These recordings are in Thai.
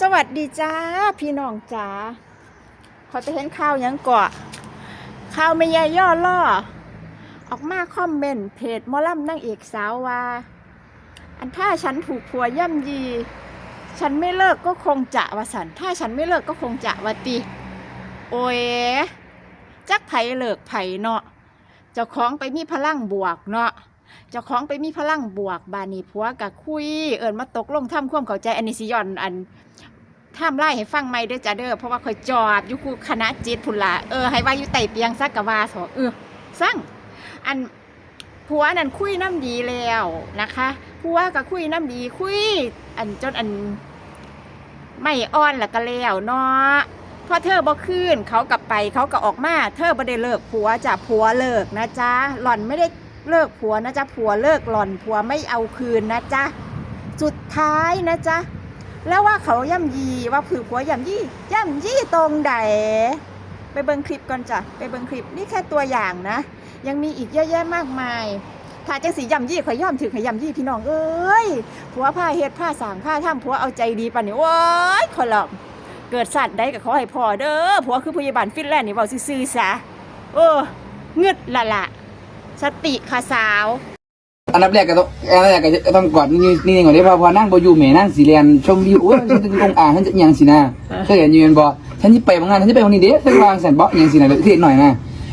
สวัสดีจ้าพี่น้องจ้าพอจะเห็นข่าวยังกาะข่าวไม่ยายย่อล่อ ออกมาคอมเมนต์เพจมอลำนางเอกสาวว่า อันถ้าฉันถูกผัวย่ำยี ฉันไม่เลิกก็คงจะวาสันถ้าฉันไม่เลิกก็คงจะวาติโอ้ยจักไผเลิกไผเนาะเจ้าของไปมีพลังบวกเนาะ เจ้าของไปมีพลังบวกบานีผัวกับคุย เอิญมาตกลงทำความเข้าใจอันนี้สิย้อนอันทำไล่ให้ฟังไม่เด้อจ้าเด้อเพราะว่าคอยจอบอยู่คูคณะจิตพุนละเออให้ว่าอยู่ไต่เปียงซักกะวาสอเออสั่งอันผัวนั่นคุยน้ำดีแล้วนะคะผัวก็คุยน้ำดีคุย อันจนอันไม่อ่อนล้วก็แล้วเนาะพอเธอบ่คืนเขากลับไปเขาก็ออกมา เธอบ่ได้เลิกผัวจ้ะผัวเลิกนะจ๊ะหล่อนไม่ได้ เลิกผัวนะจ๊ะผัวเลิกหล่อนผัวไม่เอาคืนนะจ๊ะสุดท้ายนะจ๊ะแล้วว่าเขาย่ำยีว่าผือผัวย่ำยี่ย่ำยี่ตรงใดไปเบิ่งคลิปก่อนจ้ะไปเบิ่งคลิปนี่แค่ตัวอย่างนะ ยังมีอีกเยอะแยะมากมายถ้าจังสีย่ำยี่ข่อยย่อมถือข่อยย่ำยี่พี่น้องเอ้ยผัวผ้าเฮ็ดผ้าสางผ้าท่ำผัวเอาใจดีปานนี้โอ้ยขอลองเกิดสัตว์ใดก็ขอให้พ่อเด้อผัวคือพยาบาลฟินแลนด์นี่เว้าซื่อๆซะเออเงึดละละ สติค่ะสาว อันดับแรกก็ต้องอันดับแรกก็จะต้องกอดนี่นี่ก่อนเด้อเพอพอนั่งบ่อยู่แม่นั่งสีเรียนชมวิวโอ้ยฉันจะลงอ่างฉันจะอิหยังสินะเคยเห็นอยู่แม่นบ่ฉันสิไปบางงานฉันสิไปวันนี้เด้ฉันวางแสนบ่อิหยังสินะเทื่อหน่อยนะ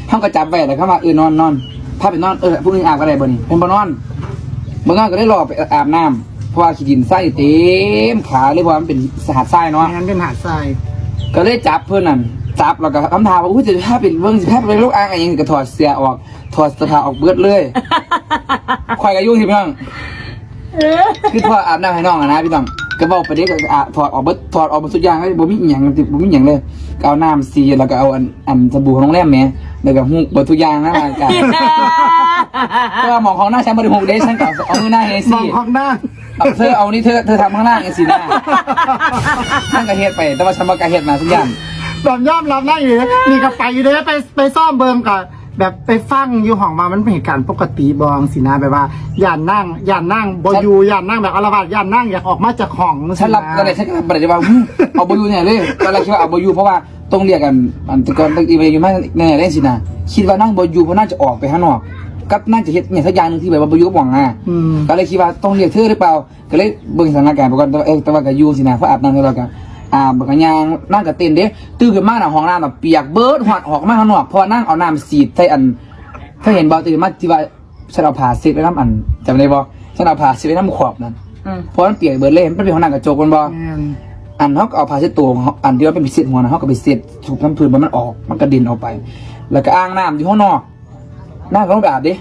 เฮาก็จับไว้แล้วเข้ามาเออนอนนอนพาไปนอนเออพรุ่งนี้อาบก็ได้บ่นี่เพิ่นบ่นอนบางงานก็ได้รอไปอาบน้ำเพราะว่าขี้ดินทรายเต็มขาเลยเพราะว่ามันเป็นสหาดทรายเนาะงั้นเป็นหาดทรายก็เลยจับเพื่อนนั่นจับแล้วก็คำถามว่าอุ้ยจะถ้าเป็นเบิ้งสิถ้าเป็นลูกอ่างอะไรอย่างงี้ก็ถอดเสื้อออก ถอดเสื้อผ้าออกเบิดเลยควายกับยุ่งที่พี่น้องคือถอดอาบน้ำให้น้องอะนะพี่น้องก็บอกไปเด็กก็อาถอดออกเบิดถอดออกเบิดทุกอย่างเลยบ่มีอหย่างติบ่มีอหย่างเลยก็เอาน้ำซีแล้วก็เอาอันอันสบู่ของโรงแรมแหม่แล้วก็ฮูกเบิดทุกอย่างนะร่างกายก็ว่าหมองของหน้าฉันบ่ได้ฮูกเด้ฉันก็เอามือหน้าเฮมซี่องของหน้า เอาเธอเอานี่เธอเธอทำข้างล่างไงสิหน้าฉันก็เฮ็ดไป แต่ว่าฉันบ่กล้าเฮ็ดมาทุกอย่างแบบย่อมรับนั่งอยู่นะมีกระไปอยู่เด้อไปไปซ่อมเบิมกับ แบบไปฟังอยู่ห้องมามันเป็นเหตุการณ์ปกติบองสินะแบบว่าย่านนั่งย่านนั่งบอยู่ย่านนั่งแบบอารวาสย่านนั่งอยากออกมาจากห้องฉันรับตอนไหนฉันก็รับประเดี๋ยวว่าหึเอาบอยูเนี่ยเลยตอนแรกคิดว่าเอาบอยูเพราะว่าต้องเรียกกันอันแตะกอนต้องอีเมลอยู่มากในไหนได้สินะคิดว่านั่งบอยูเพราะน่าจะออกไปข้างนอกก็น่าจะเฮ็ดเนี่ยสักอย่างหนึงที่แบบว่าบอยูก็หวังอะอืมก็เลยคิดว่าต้องเรียกเธอหรือเปล่า ก็เลยเบิ่งสถานการณ์ไปก่อนแต่ว่าเออแต่ว่าก็อยู่สินะเพราะอาบน้ำแล้วก็ อาบกันยางนั่งกับเต้นเด้ตื่นขึ้นมาหน้าห้องน้ำแบบเปียกเบิดหอดออกมาข้างนอกเพราะว่านั่งเอาน้ำสีดใส่อัน ถ้าเห็นบอตื่นมาที่ว่าฉันเอาผ้าเช็ดไว้น้ำอันจำได้บ่ฉันเอาผ้าเช็ดไว้น้ำขอบนั่นเพราะมันเปียกเบิดเลยมันเป็นห้องน้ำกระจกมันบอ แม่นอันเขาก็เอาผ้าเช็ดตัวของเขาอันที่ว่าเป็นพิเศษหัวนะเขาก็ไปเช็ดถูกน้ำพื้นมันออก มันกระเด็นออกไป แล้วก็อ่างน้ำอยู่ข้างนอกน้าก็ต้องไปอาบดิ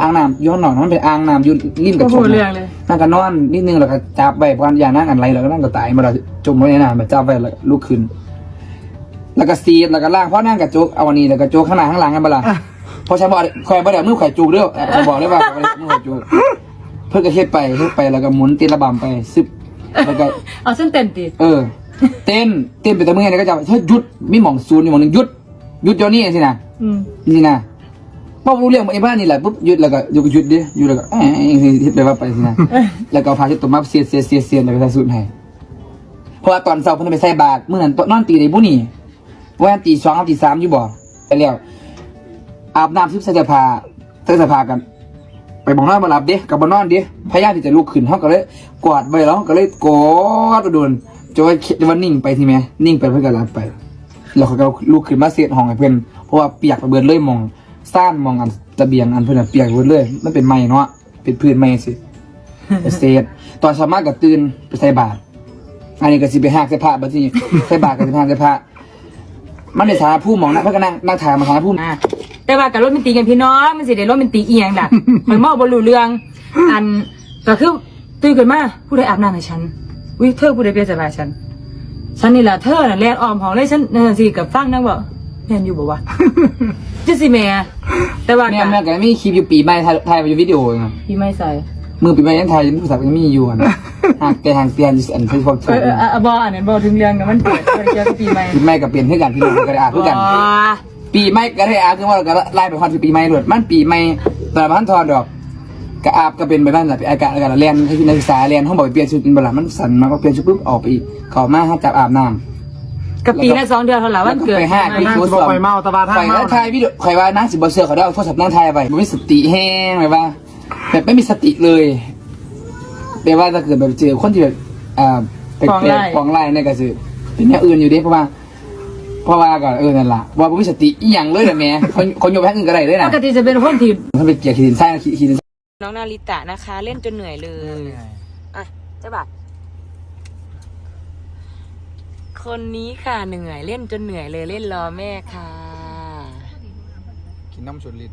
อ่างน้ำอยู่ข้างนอกมันเป็นอ่างน้ำอยู่ริมกระจกนั่งก็นอนนิดนึงแล้วก็จับไว้เพราะอย่านั่งอันไรแล้วก็นั่งก็ตายมาเราจมไว้ในน้ำมาจับไว้แล้วก็ลุกขึ้น แล้วก็ซีดแล้วก็ล่างเพราะนั่งกระจกเอาอันนี้แล้วกระจกข้างหน้าข้างหลังกันบ้าล่ะเพราะฉันบอกคอยบ่ได้มือข่อยจูกเด้อฉันบอกเลยว่าข่อยบ่ได้มือข่อยจูกเพื่อก็เฮ็ดไปเฮ็ดไปแล้วก็หมุนตีระบำไปซึบแล้วก็เอาเส้นเต็มตีเออ เต้นเต้นไปแต่เมื่อไงก็จะเฮ้ยหยุดมีหม่องศูนย์อยู่หม่องหนึงหยุดหยุดเดี๋ยวนี้สินะอืมนี่นะ พ่อรู้เรื่องไอ้บ้านนี่แหละปุ๊บหยุดแล้วก็หยุดก็หยุดดิหยุดแล้วก็เอ้ยเองสิทิศไปว่าไปสินะแล้วก็เอาพาที่ตัวมาเสียดเสียดเสียดเสียดแล้วก็ใส่สูตรให้เพราะว่าตอนเช้าเพิ่นไปใส่บาตรเมื่อนั้นนอนตีในบุนี่ว่าตีสองตีสามอยู่บ่ไปแล้วอาบน้ำซิบใส่เสื้อผ้าใส่เสื้อผ้ากันไปบอกนอนมาหลับเด้กับบนอนเด้พยายามที่จะลุกขึ้นเขาก็เลยกวาดไว้แล้วก็เลยกอดโดนจนว่าคิดว่านิ่งไปทีแม่นิ่งไปเพื่อนก็หลับไป แล้วเขาก็ลุกขึ้นมาเสียดห้องให้เพื่อนเพราะว่าเปียกไปเบิดเลยมอง ซ่านมองอันระเบียงอันเพื่อนนะเปียกไปเบิดเลย มันเป็นไม้เนาะเป็นพื้นไม้สิไปเสียดตอนเช้ามากก็ตื่นไปใส่บาตรอันนี้ก็สิไปหักใส่ผ้าบัดนี้ใส่บาตรก็สิไปหักใส่ผ้ามันในฐานะผู้มองนะเพื่อนก็นั่งนั่งถ่ายมาฐานะผู้อ่าแต่ว่ากับรถมันตีกันพี่น้องมันสิได้รถมันตีเอียงล่ะข่อยมองบ่รู้เรื่อง อันก็คือตื่นขึ้นมาผู้ใดอาบน้ำให้ฉันอุ้ยเธอผู้ใดเปลี่ยนสบายฉันฉันนี่แหละเธอน่ะแลนออมของเลยฉันนั่นสิกับฟังนั่งบอก แม่นอยู่บ่วะจังสิแม่แต่ว่าแม่ก็แม่ก็มีคลิปอยู่ปีใหม่ถ่ายถ่ายไปอยู่วิดีโออยู่นะพี่ไม่ใส่มือปีใหม่ยังถ่ายยังโทรศัพท์ยังมีอยู่อะนะหากแต่หางเปลี่ยนอันเฟซบุ๊กเอถูกอเอออะบ่อันนั้นบ่ถึงเรื่องนะมันเกิดบ่ได้เกี่ยวกับปีใหม่ปีใหม่ก็เปลี่ยนให้กันพี่น้องก็ได้อาคือกัน อ๋อปีใหม่ก็ได้อาคือว่าเราก็ไล่ไปฮอดที่ปีใหม่เลยมันปีใหม่ตอนพันทอนดอกกระอาบก็เป็นไปบ้างแหละเป็นอาการอาการเรียนให้นักศึกษาเรียนห้องบอกไปเปลี่ยนชุดเวลามันสั่นมาก็เปลี่ยนชุดปุ๊บออกไปอีกเขามาให้จับอาบน้ำ กับปีละสองเดือนเท่าไหร่แล้วัวนก็เกิดไปห้างไปนั่งคิวสิสบ่วมค่อยเมาแต่ว่าถ้าข่อยเมาก็ถ่ายวิดีโอข่อยว่านั่งสิบเสือเขาได้เอาโทรศัพท์นั่งถ่ายไปไม่มีสติแห้งแบบว่าแบบไม่มีสติเลยแปลว่าถ้าเกิดแบบเจอคนที่แบบอ่าแปลกๆของไล่เนี่ยก็คือเป็นอย่างอื่นอยู่เดิเพราะว่าเพราะว่าก็เออนั่นล่ะว่าบ่มีสติอีหยังเลยนะแม่คนคนโยมแพ้อื่นก็ได้เลยปนะกติจะเป็นคนที่ถ้าเป็นเกียร์ขีดินไส้นะขีดินน้องนาริตะนะคะ เล่นจนเหนื่อยเลยอะเจ้าบ่าว คนนี้ค่ะเหนื่อยเล่นจนเหนื่อยเลยเล่นรอแม่ค่ะ กินน้ำชนลิต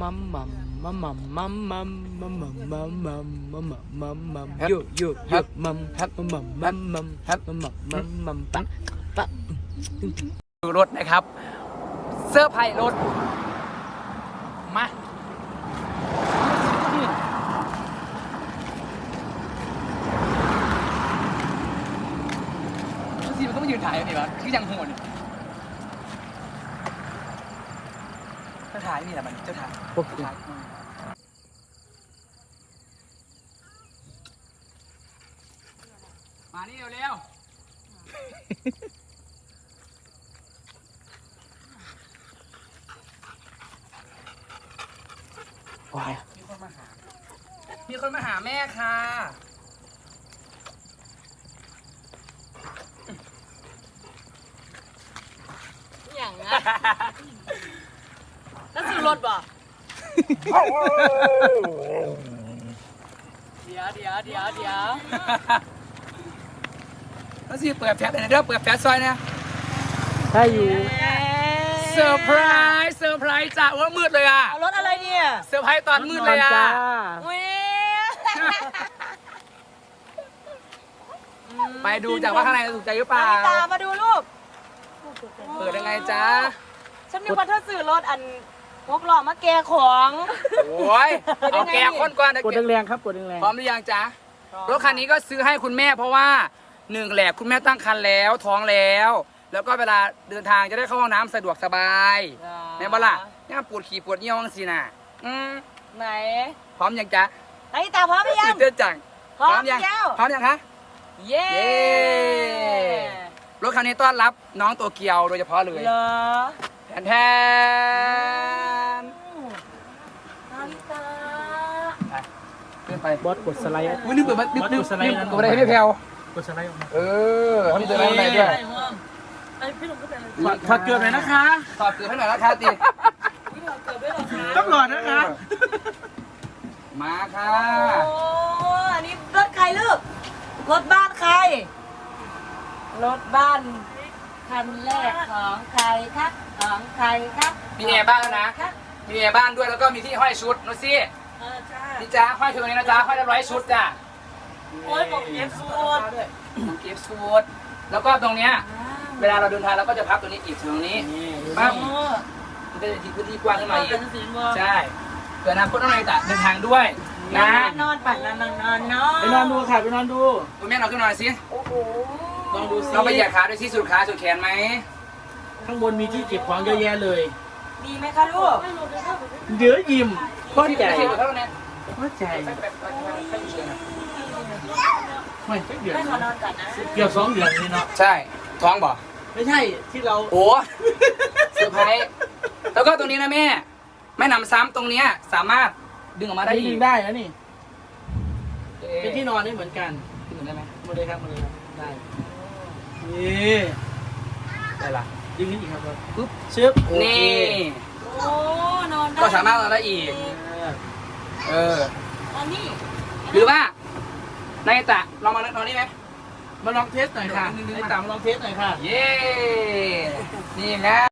มัมมัมมัมมัมมัมมัมมัมมัมมัมมัมมัมมัมมัมมัมโยโยโยมัมฮับมัมมัมมัมมัมฮับมัมมัมมัมมัมปังปังรถนะครับ เสื้อร์ไผ่รถมา สิมันก็มายืนถ่ายอยู่นี่วะ คือยังโหดเจ้าถ่ายนี่แหละมันเจ้าถ่ายเจ้าถ่ายมานี่เร็วๆว้ายมีคนมาหา มีคนมาหาแม่ค่ะ อย่างนะแล้วซื้อรถบ่เดี๋ยวเดี๋ยวเดี๋ยวเดี๋ยวแล้วสิเปิดแฟลชเลยนะเด้อเปิดแฟลชซอยนะใช่อยู่เซอร์ไพรส์เซอร์ไพรส์จ้ะว่ามืดเลยอะเอารถอะไรเนี่ยเซอร์ไพรส์ตอนมืดเลยอะอุ้ยไปดูจากว่าข้างในถูกใจหรือเปล่าตามมาดูลูก เปิดยังไงจ๊ะฉันนึกว่าเธอซื้อรถอันพกหล่อมาแกของโอ้ยเอาแกคนก่อนนะกดแรงๆครับกดแรงพร้อมหรือยังจ๊ะรถคันนี้ก็ซื้อให้คุณแม่เพราะว่าหนึ่งแหลกคุณแม่ตั้งครรภ์แล้วท้องแล้ว แล้วก็เวลาเดินทางจะได้เข้าห้องน้ำสะดวกสบายแม่นบ่ล่ะย่ามปวดขี่ปวดเยี่ยวจังสิน่ะอืมไหน พร้อมยังจ๊ะไอ้ตาพร้อมหรือยังตื่นเต้นจังพร้อมยังแล้วพร้อมยังคะเย้เย้ รถคันนี้ต้อนรับน้องตัวเกียวโดยเฉพาะเลยเหรอแทนแทนนาริตาขึ้นไปๆบอสกดสไลด์อุ้ยนึกเปิดมานึกนึกกดสไลด์นึกกดอะไรให้พี่แพลวกดสไลด์ออกมาเออเขามีตัวอะไรด้วยไอ้พี่หนุ่มก็เป็นอะไรถอดถอดเกลือหน่อยนะคะถอดเกลือให้หน่อยนะคะตีพี่หนุ่มเกิดด้วยเหรอคะต้องหลอดนะคะ มาค่ะโอ้อันนี้รถใครลูกรถบ้านใคร รถบ้านคันแรกของใครครับของใครครับมีแอร์บ้านแล้วนะ ครับมีแอร์บ้านด้วยแล้วก็มีที่ห้อยชุดโนซี่เออจ้านี่จ้าห้อยชุดตรงนี้นะจ้าห้อยเรียบร้อยชุดจ้ะโอ้ยบอกเอฟฟูดเก็บชุดแล้วก็ตรงเนี้ยเวลาเราเดินทางเราก็จะพับตัวนี้อีกตรงนี้ปั๊บมันก็จะทีพื้นที่กว้างขึ้นมาอีกใช่เกิดอนาคตน้องนายตะเดินทางด้วยนะนอนปั่นนอนนอนนอนนอนไปนอนดูค่ะไปนอนดูคุณแม่เราขึ้นหน่อยสิโอ้โห ลองดูซิเราไปเหยียดขาด้วยสิสุดขาสุดแขนไหมข้างบนมีที่เก็บของเยอะแยะเลยดีไหมคะลูกเดี๋ยวยิ้มก้อนใหญ่ที่สุดเท่านั้นก้อนใหญ่ไม่ใช่เดือนให้ขอนอนก่อนนะเกือบสองเดือนนี่เนาะใช่ ท้องบ่ไม่ใช่ที่เราโอ้เซอร์ไพรส์แล้วก็ตรงนี้นะแม่แม่หนำซ้ำตรงเนี้ยสามารถดึงออกมาได้ได้อียิกงได้แล้วนี่เอ๊ะเป็นที่นอนได้เหมือนกันดึงได้ไหมมาเลยครับมาเลยครับได้ นี่ได้ละดึงขึ้นอีกครับปุ๊บชึบโอเคนี่ โอ้นอนได้ก็สามารถนอนได้อีก เออเออ อันนี้หรือว่านายตะลองมานอนนี่ไหม มาลองเทสหน่อยค่ะดึงๆๆไอ้ตามมาลองเทสหน่อยค่ะ เย้ นี่นะ